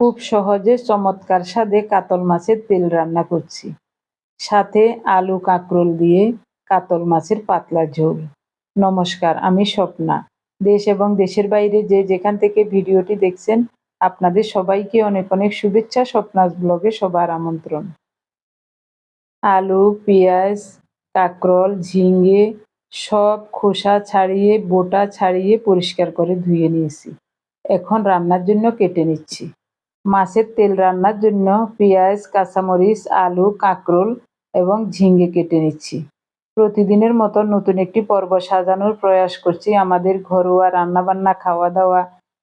খুব সহজে চমৎকার স্বাদে কাতল মাছের তেল রান্না করছি। সাথে আলু কাঁকরোল দিয়ে কাতল মাছের পাতলা ঝোল। নমস্কার, আমি স্বপ্না। দেশ এবং দেশের বাইরে যে যেখান থেকে ভিডিওটি দেখছেন, আপনাদের সবাইকে অনেক অনেক শুভেচ্ছা, স্বপ্নাস ব্লগে সবার আমন্ত্রণ। আলু, পেঁয়াজ, কাঁকরোল, ঝিঙে সব খোসা ছাড়িয়ে, বোটা ছাড়িয়ে পরিষ্কার করে ধুয়ে নিয়েছি। এখন রান্নার জন্য কেটে নিচ্ছি। মাছের তেল রান্নার জন্য পেঁয়াজ, কাঁচামরিচ, আলু, কাঁকরোল এবং ঝিঙ্গে কেটে নিচ্ছি। প্রতিদিনের মতো নতুন একটি পর্ব সাজানোর প্রয়াস করছি আমাদের ঘরোয়া রান্নাবান্না খাওয়া দাওয়া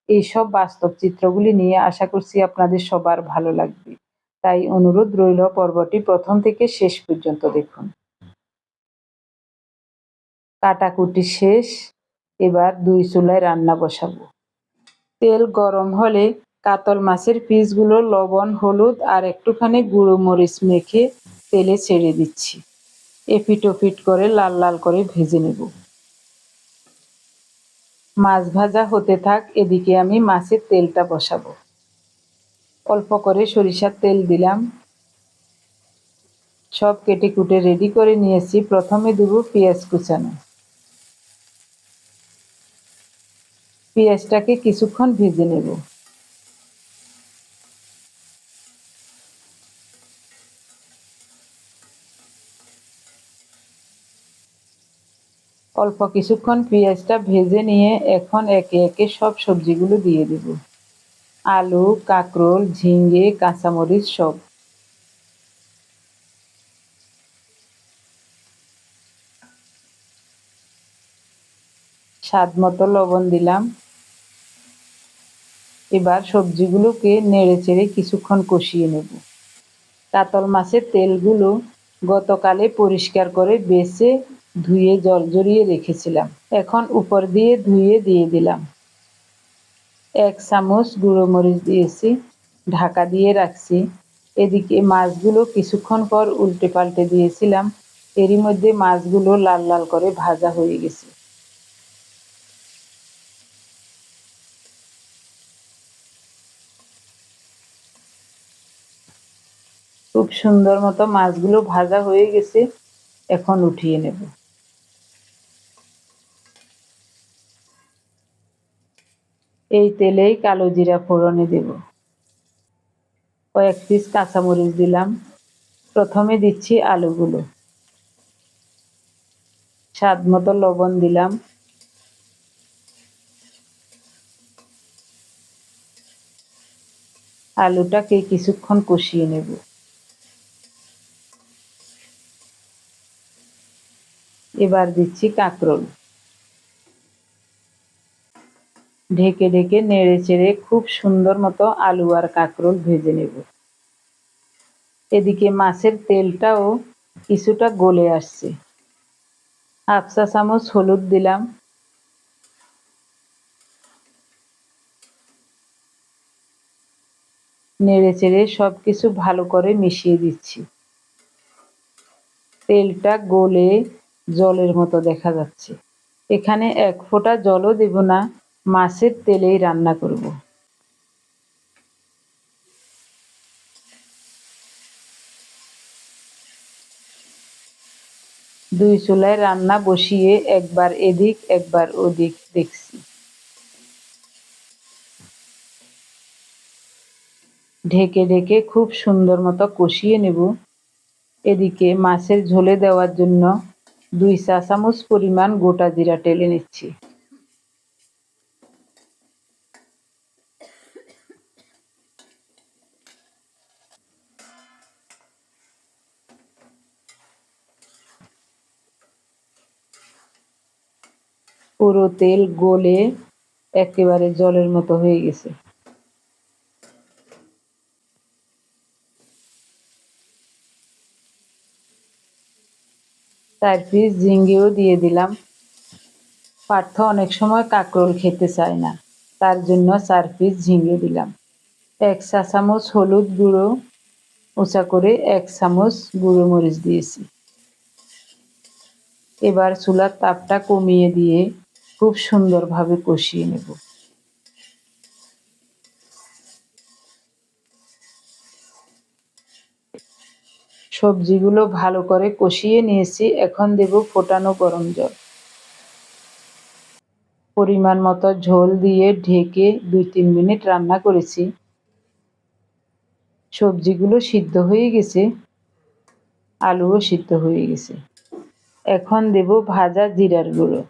এইসব বাস্তব চিত্রগুলি নিয়ে আশা করছি আপনাদের সবার ভালো লাগবে। তাই অনুরোধ রইল পর্বটি প্রথম থেকে শেষ পর্যন্ত দেখুন। কাটাকুটি শেষ, এবার দুই চুলায় রান্না বসাবো। তেল গরম হলে কাতল মাছের পিসগুলো লবণ, হলুদ আর একটুখানি গুঁড়ো মরিচ মেখে তেলে ছেড়ে দিচ্ছি। এপিট ওপিট করে লাল লাল করে ভেজে নেব। মাছ ভাজা হতে থাক, এদিকে আমি মাছের তেলটা বসাবো। অল্প করে সরিষার তেল দিলাম। সব কেটে কুটে রেডি করে নিয়েছি। প্রথমে দেবো পেঁয়াজ কুচানো। পেঁয়াজটাকে কিছুক্ষণ ভেজে নেব। অল্প কিছুক্ষণ পেঁয়াজটা ভেজে নিয়ে এখন একে একে সব সবজিগুলো দিয়ে দেব। আলু, কাঁকরোল ঝিঙ্গে কাঁচামরিচ সব। স্বাদ মতো লবণ দিলাম। এবার সবজিগুলোকে নেড়ে চেড়ে কিছুক্ষণ কষিয়ে নেব। কাতল মাছের তেলগুলো গতকালে পরিষ্কার করে বেছে ধুয়ে জল জড়িয়ে রেখেছিলাম। এখন উপর দিয়ে ধুয়ে দিয়ে দিলাম। এক চামচ গুঁড়ো মরিচ দিয়েছি, ঢাকা দিয়ে রাখছি। এদিকে মাছগুলো কিছুক্ষণ পর উল্টে পাল্টে দিয়েছিলাম। এরই মধ্যে মাছগুলো লাল লাল করে ভাজা হয়ে গেছে। খুব সুন্দর মতো মাছগুলো ভাজা হয়ে গেছে। এখন উঠিয়ে নেব। এই তেলেই কালো জিরা ফোড়নে দেব। কয়েক পিস কাঁচামরিচ দিলাম। প্রথমে দিচ্ছি আলুগুলো। স্বাদ মতো লবণ দিলাম। আলুটাকে কিছুক্ষণ কষিয়ে নেব। এবার দিচ্ছি কাঁকরোল। ঢেকে ঢেকে নেড়ে চেড়ে খুব সুন্দর মতো আলু আর কাঁকরোল ভেজে নেব। এদিকে মাছের তেলটাও কিছুটা গলে আসছে। চা চামচ হলুদ দিলাম। নেড়ে চেড়ে সব কিছু ভালো করে মিশিয়ে দিচ্ছি। তেলটা গলে জলের মতো দেখা যাচ্ছে। এখানে এক ফোঁটা জলও দেব না। মাছের তেলেই রান্না করব। দুই চুলায় রান্না বসিয়ে একবার এদিক, একবার ওদিক দেখছি। ঢেকে ঢেকে খুব সুন্দর মতো কষিয়ে নেব। এদিকে মাছের ঝোলে দেওয়ার জন্য দুই চা চামচ পরিমাণ গোটা জিরা টেলে নিচ্ছি। পুরো তেল গলে একেবারে জলের মতো হয়ে গেছে। চার পিস ঝিঙ্গেও দিয়ে দিলাম। পার্থ অনেক সময় কাঁকরোল খেতে চায় না, তার জন্য চার পিস ঝিঙ্গে দিলাম। এক চা চামচ হলুদ গুঁড়ো উঁচা করে এক চামচ গুঁড়ো মরিচ দিয়েছি। এবার চুলার তাপটা কমিয়ে দিয়ে খুব সুন্দরভাবে কষিয়ে নেব। সবজিগুলো ভালো করে কষিয়ে নিয়েছি, এখন দেব ফোটানো গরম জল। পরিমাণ মতো ঝোল দিয়ে ঢেকে দুই তিন মিনিট রান্না করেছি। সবজিগুলো সিদ্ধ হয়ে গেছে, আলুও সিদ্ধ হয়ে গেছে। এখন দেব ভাজা জিরার গুঁড়ো।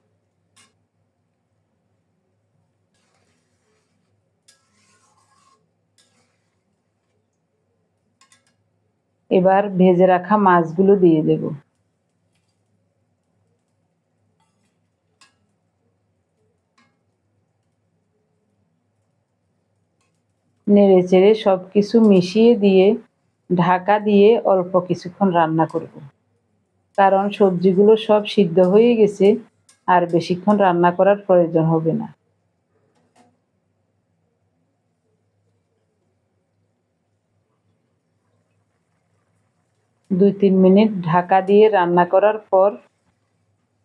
এবার ভেজে রাখা মাছগুলো দিয়ে দেব। নেড়ে চেড়ে সব কিছু মিশিয়ে দিয়ে ঢাকা দিয়ে অল্প কিছুক্ষণ রান্না করব। কারণ সবজিগুলো সব সিদ্ধ হয়ে গেছে, আর বেশিক্ষণ রান্না করার প্রয়োজন হবে না। দুই তিন মিনিট ঢাকা দিয়ে রান্না করার পর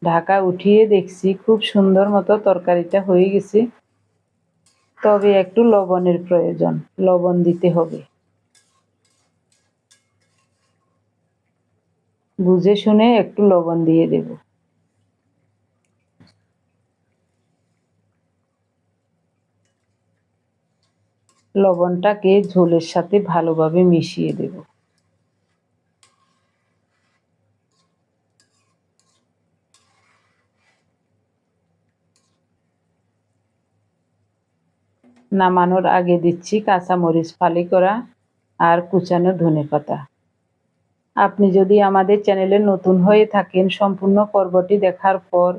ঢাকা উঠিয়ে দেখছি খুব সুন্দর মতো তরকারিটা হয়ে গেছে। তবে একটু লবণের প্রয়োজন, লবণ দিতে হবে। বুঝে শুনে একটু লবণ দিয়ে দেব। লবণটাকে ঝোলের সাথে ভালোভাবে মিশিয়ে দেব। নামানোর আগে দিচ্ছি কাঁচামরিচ ফালি করা আর কুচানো ধনে পাতা। আপনি যদি আমাদের চ্যানেলে নতুন হয়ে থাকেন, সম্পূর্ণ পর্বটি দেখার পর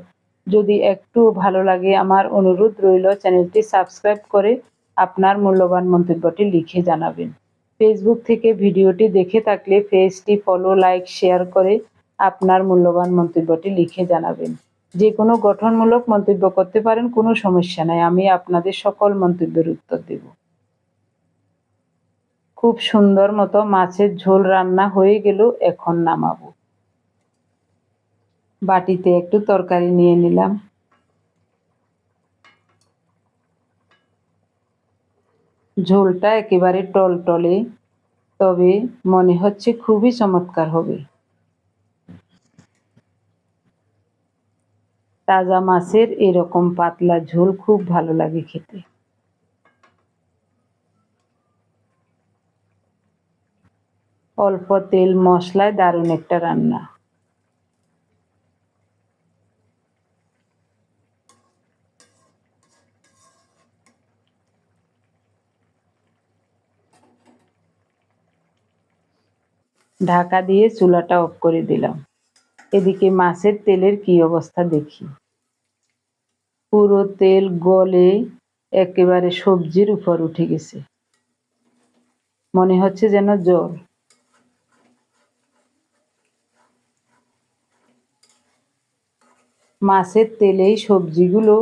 যদি একটু ভালো লাগে, আমার অনুরোধ রইল চ্যানেলটি সাবস্ক্রাইব করে আপনার মূল্যবান মন্তব্যটি লিখে জানাবেন। ফেসবুক থেকে ভিডিওটি দেখে থাকলে পেজটি ফলো, লাইক, শেয়ার করে আপনার মূল্যবান মন্তব্যটি লিখে জানাবেন। যে কোনো গঠনমূলক মন্তব্য করতে পারেন, কোনো সমস্যা নাই। আমি আপনাদের সকল মন্তব্যের উত্তর দেব। খুব সুন্দর মতো মাছের ঝোল রান্না হয়ে গেল, এখন নামাবো। বাটিতে একটু তরকারি নিয়ে নিলাম। ঝোলটা একেবারে টলটলে, তবে মনে হচ্ছে খুবই চমৎকার হবে। তাজা মাছের এরকম পাতলা ঝোল খুব ভালো লাগে খেতে। অল্প তেল মশলায় দারুণ একটা রান্না। ঢাকা দিয়ে চুলাটা অফ করে দিলাম। এদিকে মাছের তেলের কি অবস্থা দেখি। পুরো তেল গলে একেবারে সবজির উপর উঠে গেছে। মনে হচ্ছে যেন জল মাছের তেলেই সবজিগুলো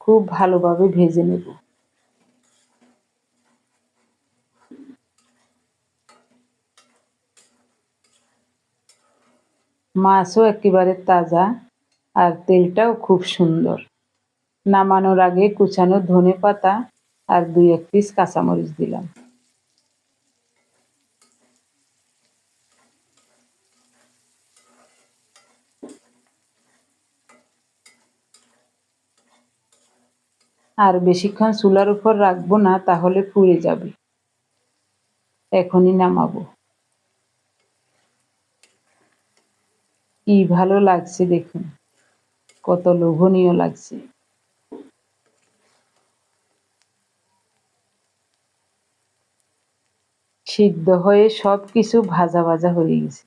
খুব ভালোভাবে ভেজে নেব। মাছও একেবারে তাজা আর তেলটাও খুব সুন্দর। নামানোর আগে কুচানো ধনে পাতা আর দুই এক পিস কাঁচামরিচ দিলাম। আর বেশিক্ষণ চুলার উপর রাখব না, তাহলে পুড়ে যাবে। এখনই নামাবো। কি ভালো লাগছে দেখুন। কত লোভনীয় লাগছে। সিদ্ধ হয়ে সব কিছু ভাজা ভাজা হয়ে গেছে।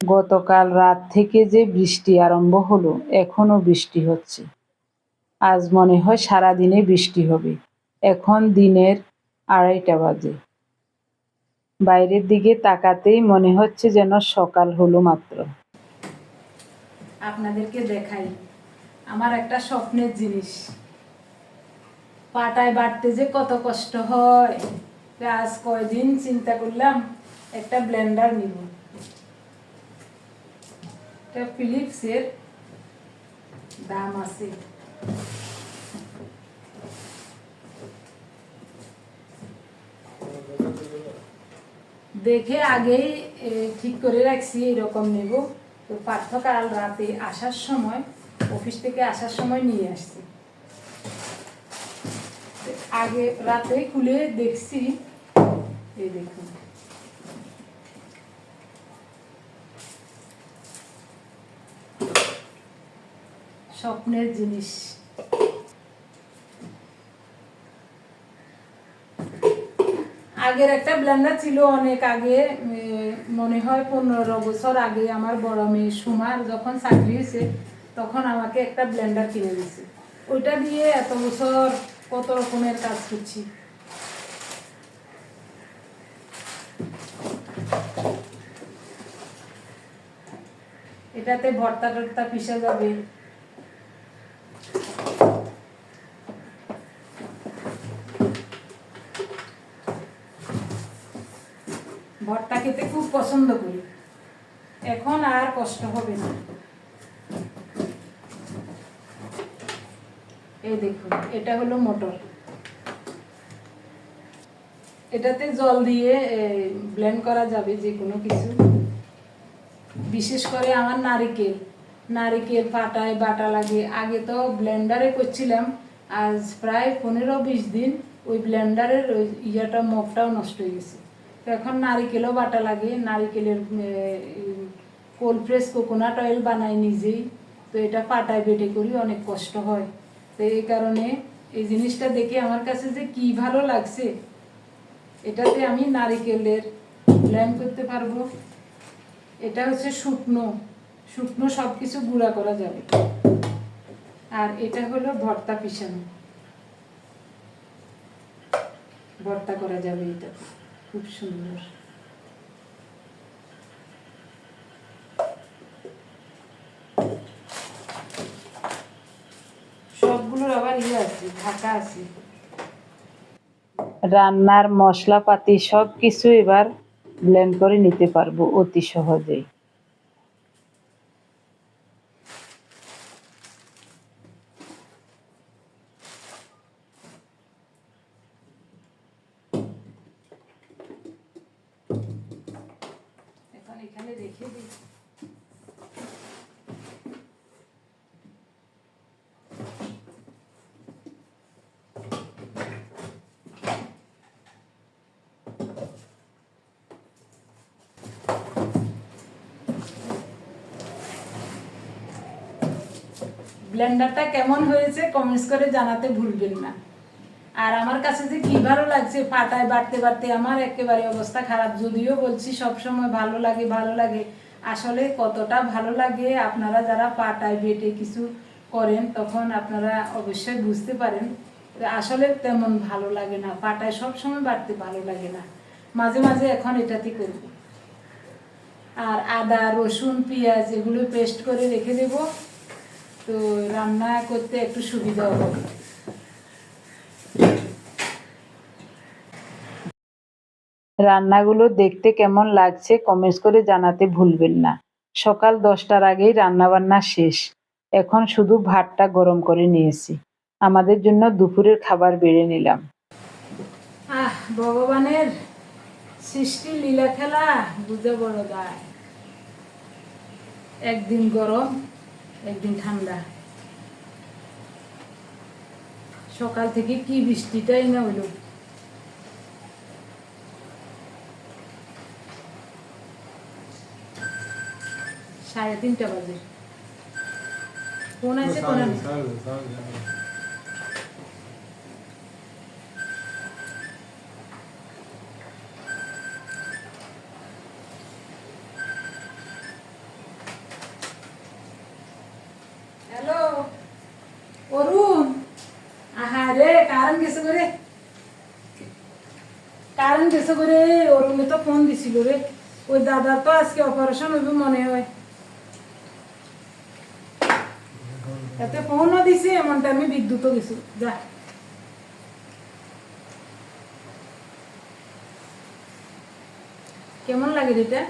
গতকাল রাত থেকে যে বৃষ্টি আরম্ভ হলো, এখনও বৃষ্টি হচ্ছে। আজ মনে হয় সারাদিনে বৃষ্টি হবে। এখন দিনের আড়াইটা বাজে। বাইরের দিকে তাকাতেই মনে হচ্ছে যেন সকাল হলো মাত্র। আপনাদেরকে দেখাই। আমার একটা স্বপ্নের জিনিস। পাটায় বাড়তে যে কত কষ্ট হয়। আজ কয়দিন চিন্তা করলাম, একটা ব্লেন্ডার নিব। এটা ফিলিপসের দাম আছে। দেখে আগেই ঠিক করে রাখছি, এরকম নেব। তো পার্থকাল রাতে আসার সময়, অফিস থেকে আসার সময় নিয়ে আসছি। আগে রাতে খুলে দেখছি। এই দেখুন। স্বপ্নের জিনিস। আগের একটা ব্লেন্ডার ছিল অনেক আগে মনে হয় পনেরো বছর আগে আমার বড় মেয়ে সুমার যখন চাকরি হয়েছে, তখন আমাকে একটা ব্লেন্ডার কিনে দিয়েছে। ওইটা দিয়ে এত বছর কত রকমের কাজ করছি। এটাতে ভর্তা টর্তা পিসা যাবে। ভর্তা খেতে খুব পছন্দ করি। এখন আর কষ্ট হবে না। এই দেখুন, এটা হলো মোটর। এটাতে জল দিয়ে ব্লেন্ড করা যাবে যে কোনো কিছু। বিশেষ করে আমার নারিকেল। নারিকেল পাটায় বাটা লাগে। আগে তো ব্লেন্ডারে করছিলাম, আজ প্রায় পনেরো বিশ দিন ওই ব্লেন্ডারের ওই ইয়াটা মগটাও নষ্ট হয়ে গেছে। তো এখন নারিকেলও বাটা লাগে, নারিকেলের কোল্ড প্রেস কোকোনাট অয়েল বানাই নিজেই। তো এটা পাটায় বেটে করি, অনেক কষ্ট হয়। তো এই কারণে এই জিনিসটা দেখে আমার কাছে যে কি ভালো লাগছে, এটাতে আমি নারিকেলের ব্লেন্ড করতে পারব। এটা হচ্ছে শুকনো শুকনো সব কিছু গুঁড়া করা যাবে। আর এটা হলো ভর্তা পিসানো ভর্তা করা যাবে এটা খুব সুন্দর সবগুলোর আবার ইয়ে আছে ঢাকা আছে রান্নার মশলাপাতি সব কিছু এবার ব্লেন্ড করে নিতে পারব অতি সহজেই এখন এখানে রেখে দিই ব্লেন্ডারটা কেমন হয়েছে কমেন্টস করে জানাতে ভুলবেন না। আর আমার কাছে যে কি ভালো লাগছে পাটায় বাড়তে বাড়তে আমার একেবারে অবস্থা খারাপ। যদিও বলছি সব সময় ভালো লাগে ভালো লাগে। আসলে কতটা ভালো লাগে আপনারা যারা পাটায় বেটে কিছু করেন, তখন আপনারা অবশ্যই বুঝতে পারেন। আসলে তেমন ভালো লাগে না। পাটায় সব সময় বাড়তে ভালো লাগে না। মাঝে মাঝে এখন এটাতে করব। আর আদা, রসুন, পেঁয়াজ এগুলো পেস্ট করে রেখে দেব। তো রান্না করতে একটু সুবিধা হবে। রান্নাগুলো দেখতে কেমন লাগছে কমেন্টস করে জানাতে ভুলবেন না। সকাল দশটার আগেই রান্নাবান্না শেষ। এখন শুধু ভাতটা গরম করে নিয়েছি। আমাদের জন্য দুপুরের খাবার বেড়ে নিলাম। আহ ভগবানের সৃষ্টি লীলা খেলা বুঝে বড় দায়। একদিন গরম একদিন ঠান্ডা। সকাল থেকে কি বৃষ্টিটাই না হলো। সাড়ে তিনটা বাজে। কোন আছে কোন Salve, salve, salve. Hello Arun আহা রে কারণ গেছে করে কারণ গেছে করে অরুণে তো ফোন দিছিল রে। ওই দাদা তো আজকে অপারেশন হইবে মনে হয়। এতে ফোনও দিছে, এমন টাইমে বিদ্যুৎও গেছে যা। কেমন লাগে এটা?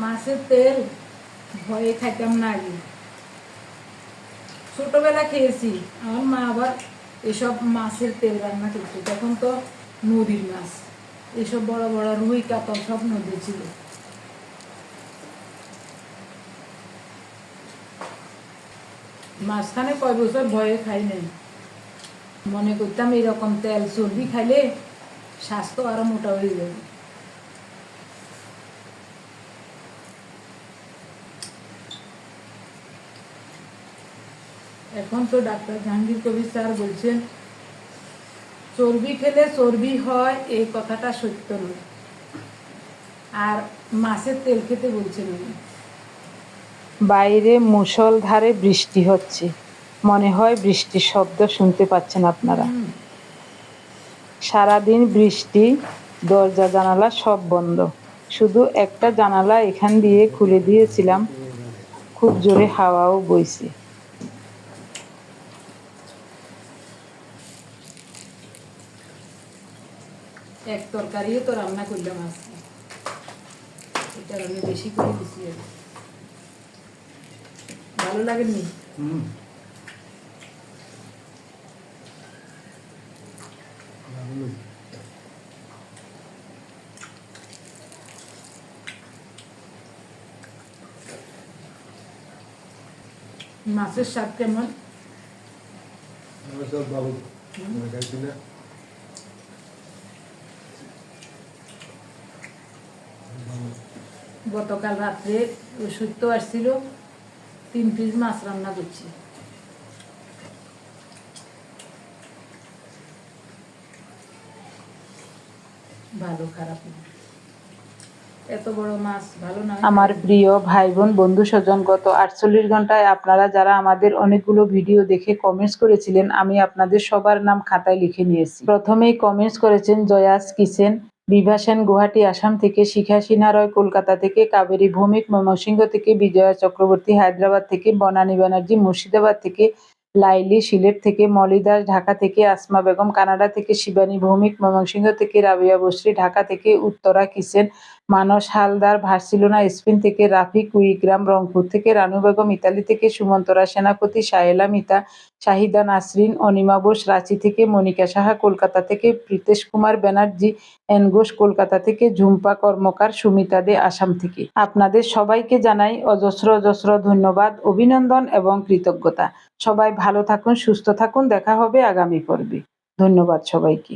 মাছের তেল, ভয়ে খাইতাম না আগে। ছোটবেলা খেয়েছি। আমার মা আবার এসব মাছের তেল রান্না করতো। তখন তো নদীর মাছ। এসব বড় বড় রুই, কাতল সব নদী ছিল। মাঝখানে কয় বছর ভয়ে খাই নাই। মনে করতাম এরকম তেল চর্বি খাইলে স্বাস্থ্য আরও মোটা হয়ে যাবে। এখন তো ডাক্তার জাহাঙ্গীর কবির স্যার বলছেন চর্বি খেলে চর্বি হয় এই কথাটা সত্য নয়। আর মাছের তেল খেতে বলছেন উনি। বাইরে মুষলধারে বৃষ্টি হচ্ছে। মনে হয় বৃষ্টির শব্দ শুনতে পাচ্ছেন আপনারা। সারাদিন বৃষ্টি দরজা জানালা সব বন্ধ। শুধু একটা জানালা এখান দিয়ে খুলে দিয়েছিলাম। খুব জোরে হাওয়াও বইছে। এক তরকারিও তো রান্না করলাম আজকে এটা আমি বেশি করে দিছি ভালো লাগেনি? মাছের স্বাদ কেমন? আমার সব ভালো মনে খাইছি না গতকাল রাত্রে সত্য আসছিল তিন পিস মাছ রান্না করছি। ভালো খারাপ না। এত বড় মাছ ভালো না আমার প্রিয় ভাই বোন বন্ধু স্বজন গত আটচল্লিশ ঘন্টায় আপনারা যারা আমাদের অনেকগুলো ভিডিও দেখে কমেন্টস করেছিলেন আমি আপনাদের সবার নাম খাতায় লিখে নিয়েছি। প্রথমেই কমেন্টস করেছেন জয়াস কিচেন। বিভা সেন গুয়াহাটি, আসাম থেকে শিখা সিনহা রয় কলকাতা থেকে, কাবেরী ভৌমিক ময়মনসিংহ থেকে, বিজয়া চক্রবর্তী হায়দ্রাবাদ থেকে, বনানী ব্যানার্জি মুর্শিদাবাদ থেকে, লাইলি সিলেট থেকে মলিদাস ঢাকা থেকে, আসমা বেগম কানাডা থেকে, শিবানী ভৌমিক ময়মনসিংহ থেকে, রাবিয়া বসরি ঢাকা থেকে, Uttara kitchen Manas Haldar Barcelona, Spain থেকে রাফি কুইগ্রাম, রংপুর থেকে রানু বেগম, ইতালি থেকে সুমন্তরা সেনাপতি সায়েলা মিতা, শাহিদা নাসরিন, অনিমা বোস, রাঁচি থেকে মনিকা সাহা, কলকাতা থেকে প্রীতেশ কুমার ব্যানার্জি, এন ঘোষ, কলকাতা থেকে ঝুম্পা কর্মকার, সুমিতা দে, আসাম থেকে। আপনাদের সবাইকে জানাই অজস্র অজস্র ধন্যবাদ, অভিনন্দন এবং কৃতজ্ঞতা। সবাই ভালো থাকুন, সুস্থ থাকুন, দেখা হবে আগামী পর্বে। ধন্যবাদ সবাইকে।